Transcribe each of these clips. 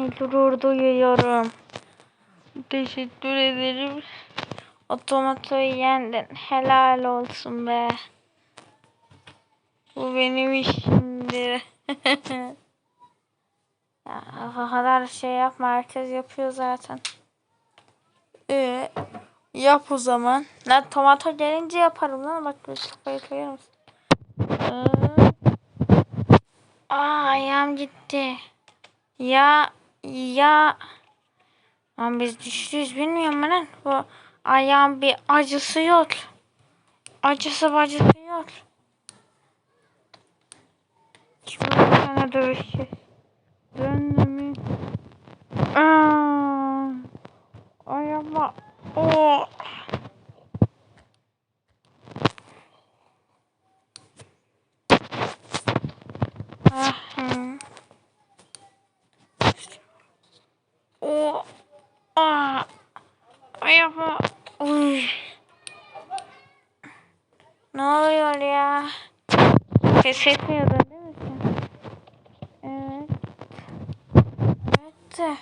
seninle gurur duyuyorum. Teşekkür ederim. Otomatoyu yendin. Helal olsun be. Bu benim işimdi. ya, o kadar şey yapma. Herkes yapıyor zaten. Ee, yap o zaman. Lan tomato gelince yaparım lan. Bak kafayı koyar mısın? Aa ayağım gitti. Ya ya. Lan biz düştüyüz bilmiyorum ben. Bu ayağım bir acısı yok. Acısı bacısı yok. Şimdi sana dövüşeceğiz. Döndü mü? Aa, ayağıma. Oh. Ah, hı. O. Aa. Ayağıma. Uy. Ne oluyor ya? Ses etmiyordun değil mi sen? Evet. Evet de.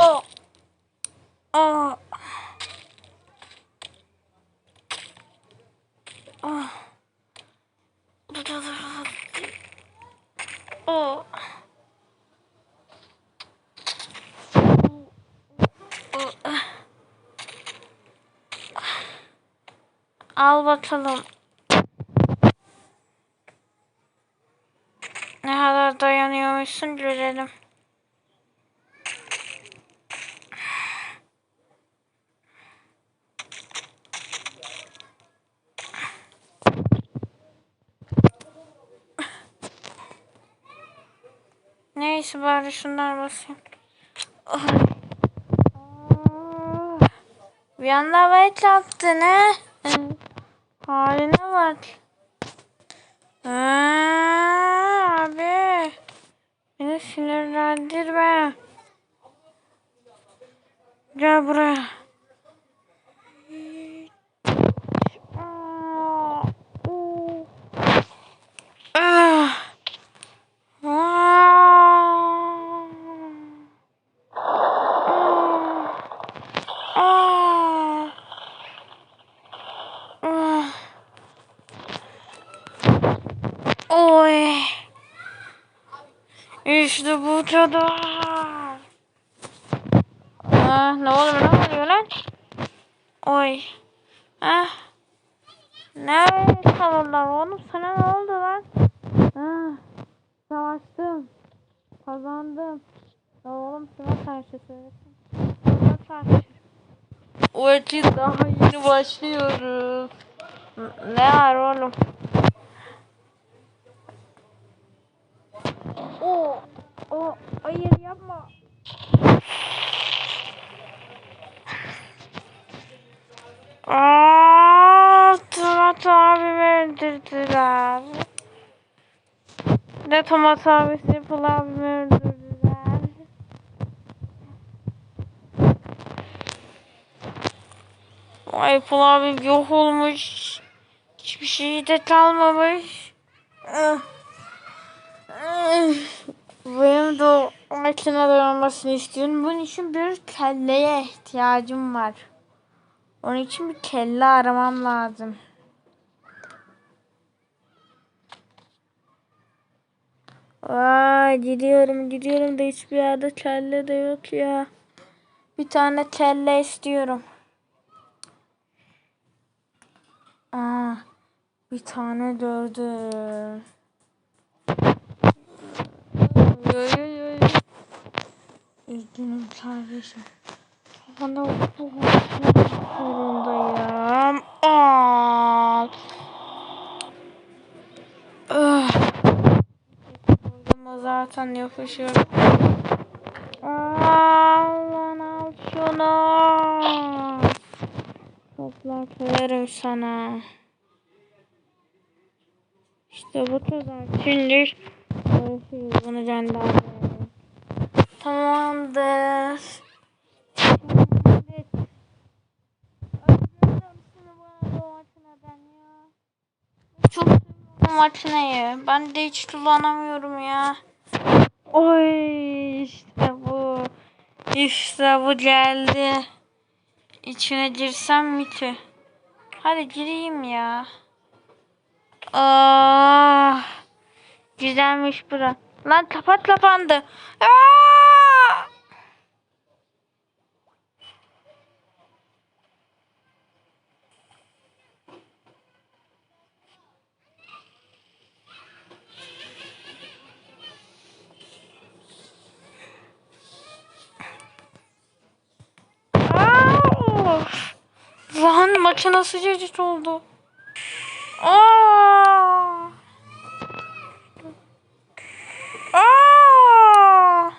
O. O. Ah. Dur dur dur. dur. O. O. Al bakalım. Ne kadar dayanıyormuşsun görelim. Neyse bari şunlar basayım. Ay. Aa, Bir anda havaya çarptın he. Haline bak. Aa, abi. Beni sinirlendirme. Gel buraya. Aa, uu. Ah. Aa. Aa. Oy. İşte bu kadar. Ah, ne oluyor ne oluyor lan? Oy. Ah. Ne salonlar oğlum sana ne oldu lan? Ah. Savaştım. Kazandım. Oğlum kime karşı söylesin? Kime karşı? O için daha yeni başlıyoruz. Ne var oğlum? O, o, hayır yapma. Aa, Tomat abimi öldürdüler. Ne Tomat abisi Pul abimi öldürdüler. Ay Pul abim yok olmuş. Hiçbir şey de kalmamış. Ah. Benim de makine dayanmasını istiyorum. Bunun için bir kelleye ihtiyacım var. Onun için bir kelle aramam lazım. Aa, gidiyorum gidiyorum da hiçbir yerde kelle de yok ya. Bir tane kelle istiyorum. Aa, bir tane gördüm. Oy, oy, oy. Üzgünüm kardeşim. Bana bu zorundayım. Aa. Ah. Zaten yapışıyor. Aa, lan al şunu. Toplar koyarım sana. İşte bu kadar. Şimdi. Bunu gönderdim. Tamamdır. Bu. Çok makineyi. Ben de hiç kullanamıyorum ya. Oy. İşte bu geldi. İçine girsem mi ki? Hadi gireyim ya. Aa, güzelmiş bura. Lan kapat kapandı. Aa! Aa! Lan makine sıcacık oldu. Aa! Aa!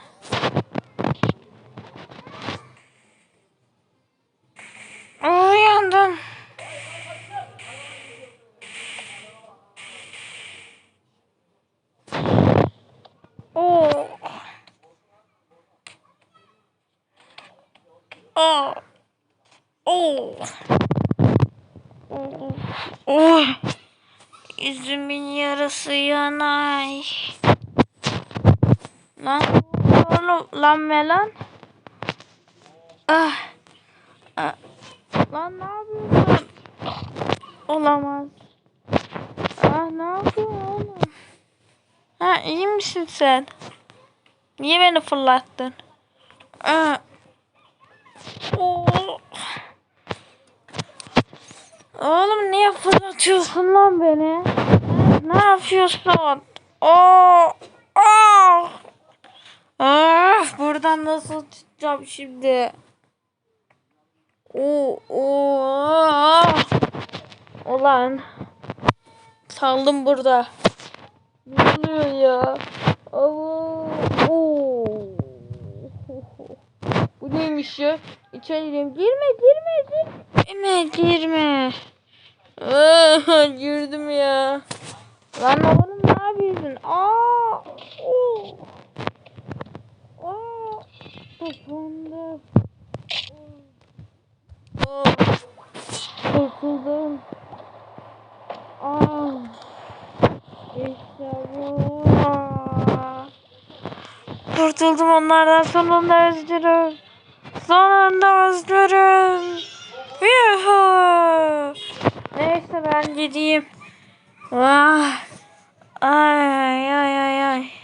Uyandım. Oo. Aa. Oo. Oo. Oh. Yüzümün yarası yanay. Lan oğlum lan melan. Ah. ah. Lan ne yapıyorsun? Olamaz. Ah ne yapıyorsun oğlum? Ha iyi misin sen? Niye beni fırlattın? Ah. Oo. Oğlum niye fırlatıyorsun lan beni? Ne yapıyorsun? Oo. Ah. Ah, buradan nasıl çıkacağım şimdi? Oo, oo. Ulan. Kaldım burada. Ne oluyor ya? Oo. Oo. Bu ya? İçeri gireyim. Girme, girme, girme. Girme, girme. Aa, girdim ya. Lan oğlum ne yapıyorsun? Aa! Oo! Aa! Oh! Kurtuldum. Aa! İşte bu. Aa! Kurtuldum onlardan sonunda özgürüm. Sonunda özgürüm. Yuhu. Neyse ben gideyim. Ah. Ay ay ay ay.